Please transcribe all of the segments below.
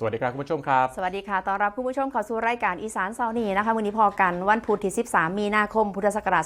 สวัสดีครับคุณผู้ชมครับ สวัสดีค่ะ ต้อนรับคุณผู้ชมเข้าสู่รายการอีสานเซานีนะคะวันนี้พอกันวันพุธที่ 13 มีนาคม พุทธศักราช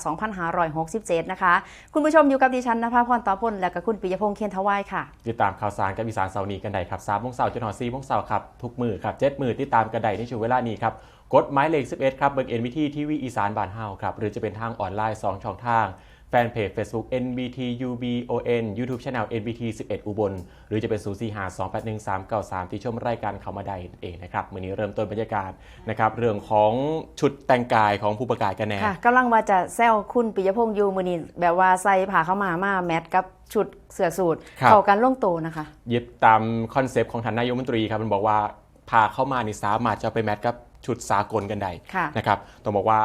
2567 นะคะ คุณผู้ชมอยู่กับดิฉันนภาพรต่อพลและกับคุณปิยพงษ์เคียนทวายค่ะ ติดตามข่าวสารกับอีสานเสาร์นี้กันได้ครับสามโมงเสาร์จนถึงสี่โมงเสาร์ครับทุกมือครับเจ็ดมือติดตามกันได้ในช่วงเวลานี้ครับกดหมายเลข11ครับเบิร์เอ็นวิทีทีวีอีสานบ้านเฮาครับหรือจะเป็นทางออนไลน์ 2 ช่องทาง แฟนเพจ Facebook NBT UBON YouTube Channel NBT 11 อุบล หรือจะเป็น 0 4 5 2 8 1 3 9 3 ที่ชมรายการเขามาได้นั่นเองนะครับมือนี้เริ่มต้นบรรยากาศนะครับเรื่องของชุดแต่งกายของผู้ประกาศกันแน่ค่ะกำลังว่าจะแซวคุณปิยพงษ์อยู่มือนี้แบบว่าใส่ผ้าเข้าวมามาแมทกับชุดเสื้อสูทครับเข้ากันลงโตนะคะยึดตามคอนเซปต์ของทานนายกรัฐมนตรีครับมันบอกว่าพาเข้ามานี่สามารถจะไปแมทกับชุดสากลกันได้ค่ะนะครับต้องบอกว่า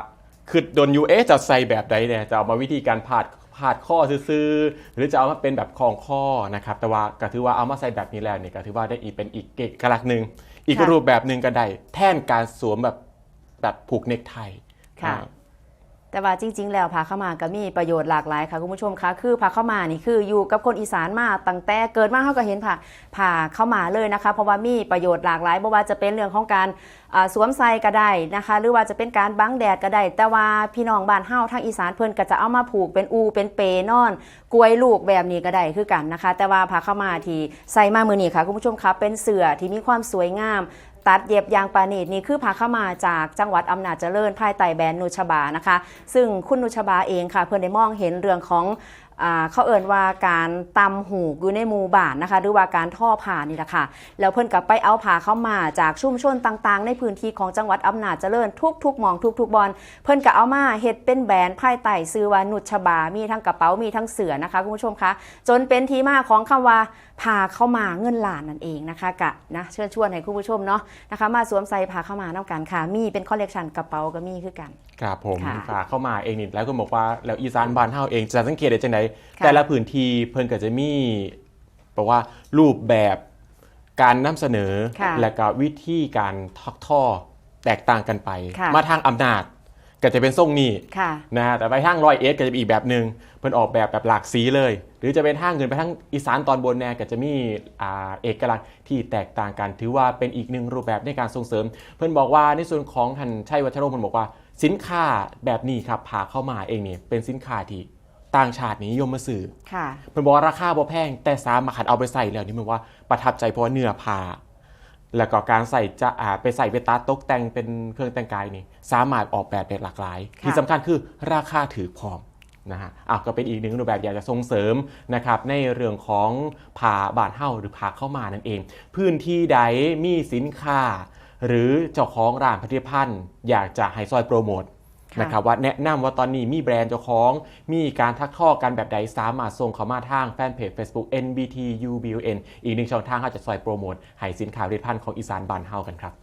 คือโดนยูเอะจะใส่แบบใดเนี่ยจะเอามาวิธีการผาดผาดข้อซื้อๆหรือจะเอามาเป็นแบบคล้องข้อนะครับแต่ว่าก็ถือว่าเอามาใส่แบบนี้แล้วเนี่ยก็ถือว่าได้อีกเป็นอีกเอกลักษณ์หนึ่งอีกค่ะรูปแบบหนึ่งก็ได้แทนการสวมแบบแบบผูกเนคไทค่ะอ่า แต่ว่าจริง ๆ แล้วผาเข้ามาก็มีประโยชน์หลากหลายค่ะคุณผู้ชมคะคือผาเข้ามานี่คืออยู่กับคนอีสานมาตั้งแต่เกิดมาเขาก็เห็นผ้าผาเข้ามาเลยนะคะ เพราะว่ามีประโยชน์หลากหลายไม่ว่าจะเป็นเรื่องของการสวมใส่ก็ได้นะคะ หรือว่าจะเป็นการบังแดดก็ได้แต่ว่าพี่น้องบ้านเฮาทางอีสานเพิ่นก็จะเอามาผูกเป็นอูเป็นเปนอนกล้วยลูกแบบนี้ก็ได้คือกันนะคะ แต่ว่าผาเข้ามาที่ใส่มามือนี้ค่ะคุณผู้ชมคะเป็นเสื่อที่มีความสวยงาม ตัดเย็บยางปานีดนี่คือพาเข้ามาจากจังหวัดอำนาจเจริญภายใต้แบรนด์นุชบานะคะ ซึ่งคุณนุชบาเองค่ะเพื่อนได้มองเห็นเรื่องของ เขาเอ่นว่าการตำหูกอยู่ในหมู่บ้านนะคะ หรือว่าการท่อผ่านี่แหละค่ะ แล้วเพื่อนกับไปเอาผ่าเข้ามาจากชุมชนต่างๆ ในพื้นที่ของจังหวัดอำนาจเจริญทุกๆหมองทุกๆบอลเพื่อนก็เอามาเฮ็ดเป็นแบรนด์ภายใต้ซื้อว่านุชบา มีทั้งกระเป๋ามีทั้งเสือนะคะคุณผู้ชมคะจนเป็นที่มาของคำว่าพาเข้ามาเงินล้านนั่นเองนะคะกะนะเชิญชวนให้คุณผู้ชมเนาะนะคะมาสวมใส่พาเข้ามาน้ากันค่ะ มีเป็นคอลเลกชันกระเป๋าก็มีคือกันครับผมค่ะฝากเข้ามาเองนี่แล้วก็บอกว่าแล้วอีสานบ้านเฮาเองจะสังเกตได้จังไดค่ะแต่ละพื้นที่เพิ่นก็จะมีบอกว่ารูปแบบการนำเสนอค่ะและก็วิธีการทักท่อแตกต่างกันไปค่ะมาทางอำนาจก็จะเป็นทรงนี้ค่ะนะฮะแต่ไปทางร้อยเอสก็จะเป็นอีกแบบหนึ่งเพิ่นออกแบบแบบหลากสีเลย หรือจะเป็นทางเงินไปทางอีสานตอนบนแน่ก็จะมีอ่าเอกลักษณ์ที่แตกต่างกัน ถือว่าเป็นอีกหนึ่งรูปแบบในการส่งเสริม เพิ่นบอกว่าในส่วนของท่านชัยวัชโรมเพิ่นบอกว่า สินค้าแบบนี้ครับพาเข้ามาเองเนี่ยเป็นสินค้าที่ ต่างชาตินิยมมาซื้อค่ะเพิ่นบอกว่าราคาบ่แพง แต่สามารถเอาไปใส่แล้วนี่มันว่าประทับใจเพราะว่าเนื้อผ้าแล้วก็การใส่จะอ่าไปใส่ไปตัดตกแต่งเป็นเครื่องแต่งกายนี่สามารถออกแบบได้หลากหลายค่ะที่สำคัญคือราคาถือพร้อมนะฮะอะก็เป็นอีกหนึ่งรูปแบบอยากจะส่งเสริมนะครับในเรื่องของผ่าบาดเฮ้าหรือผ่าเข้ามานั่นเอง พื้นที่ใดมีสินค้า หรือเจ้าของร้านผลิตภัณฑ์ อยากจะให้ซอยโปรโมทค่ะ นะครับว่าแนะนำว่าตอนนี้มีแบรนด์เจ้าของ มีการทักทอกันแบบใดสามารถส่งเข้ามาทางแฟนเพจ Facebook NBT UBUN อีกหนึ่งช่องทางเขาจะซอยโปรโมทให้สินค้าผลิตภัณฑ์ของอีสานบานเฮากันครับ